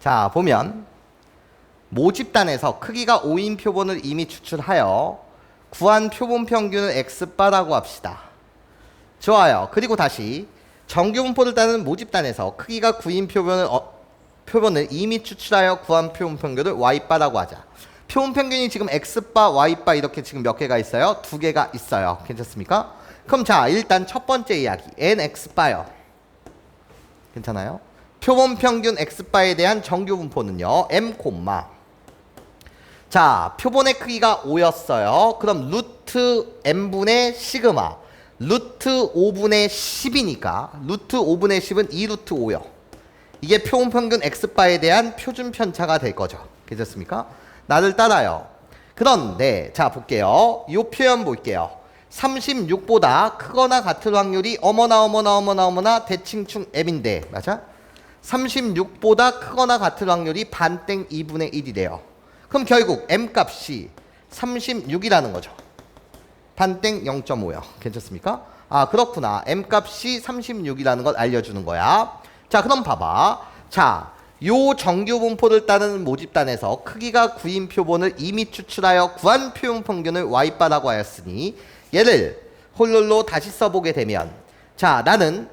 자, 보면 모집단에서 크기가 5인 표본을 이미 추출하여 구한 표본 평균을 x바라고 합시다. 좋아요. 그리고 다시 정규 분포를 따는 모집단에서 크기가 9인 표본을 어, 표본을 이미 추출하여 구한 표본 평균을 y바라고 하자. 표본 평균이 지금 x바, y바 이렇게 지금 몇 개가 있어요? 두 개가 있어요. 괜찮습니까? 그럼 자, 일단 첫 번째 이야기 nx바요. 괜찮아요? 표본 평균 x바에 대한 정규 분포는요. m 콤마 자, 표본의 크기가 5였어요. 그럼 루트 n분의 시그마 루트 5분의 10이니까 루트 5분의 10은 2루트 5요. 이게 표본 평균 x바에 대한 표준 편차가 될 거죠. 괜찮습니까? 나를 따라요. 그런데 자 볼게요. 이 표현 볼게요. 36보다 크거나 같을 확률이 어머나 어머나 어머나 어머나 대칭충 m인데 맞아? 36보다 크거나 같을 확률이 반땡 2분의 1이래요. 그럼 결국 m 값이 36이라는 거죠. 반땡 0.5요. 괜찮습니까? 아 그렇구나. m 값이 36이라는 걸 알려주는 거야. 자 그럼 봐봐. 자, 요 정규 분포를 따르는 모집단에서 크기가 9인 표본을 이미 추출하여 구한 표본 평균을 y바라고 하였으니 얘를 홀롤로 다시 써보게 되면 자 나는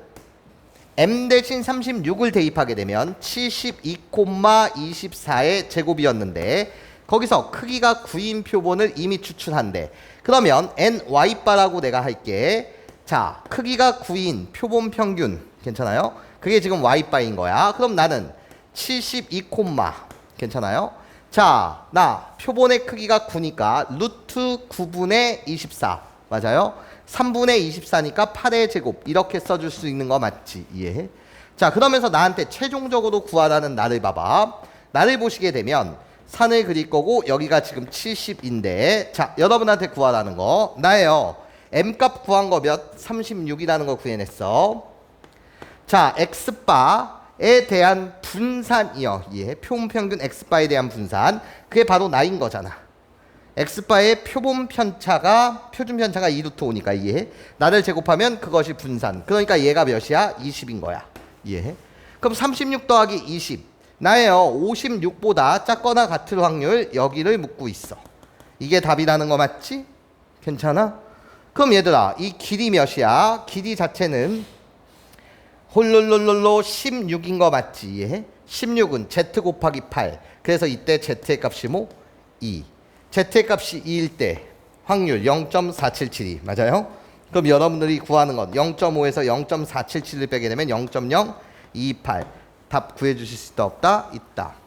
m 대신 36을 대입하게 되면 72,24의 제곱이었는데 거기서 크기가 9인 표본을 이미 추출한대. 그러면 ny바라고 내가 할게. 자, 크기가 9인 표본 평균 괜찮아요? 그게 지금 y바인 거야. 그럼 나는 72, 괜찮아요? 자, 나 표본의 크기가 9니까 루트 9분의 24 맞아요? 3분의 24니까 8의 제곱 이렇게 써줄 수 있는 거 맞지? 이해해? 자, 그러면서 나한테 최종적으로 구하라는 나를 봐봐. 나를 보시게 되면 산을 그릴 거고 여기가 지금 70인데 자, 여러분한테 구하라는 거 나예요. m값 구한 거 몇? 36이라는 거 구해냈어. 자, x바에 대한 분산이요. 예, 표본 평균 x바에 대한 분산. 그게 바로 나인 거잖아. X바의 표본 편차가 표준 편차가 2루트 5니까 이해해? 나를 제곱하면 그것이 분산. 그러니까 얘가 몇이야? 20인 거야. 이해해? 그럼 36 더하기 20. 나예요. 56보다 작거나 같을 확률 여기를 묻고 있어. 이게 답이라는 거 맞지? 괜찮아? 그럼 얘들아, 이 길이 몇이야? 길이 자체는 홀롤롤롤로 16인 거 맞지? 이해해? 16은 z 곱하기 8. 그래서 이때 z의 값이 뭐? 2. Z의 값이 2일 때 확률 0.477이 맞아요? 그럼 여러분들이 구하는 건 0.5에서 0.477을 빼게 되면 0.028. 답 구해 주실 수 있다 없다? 있다.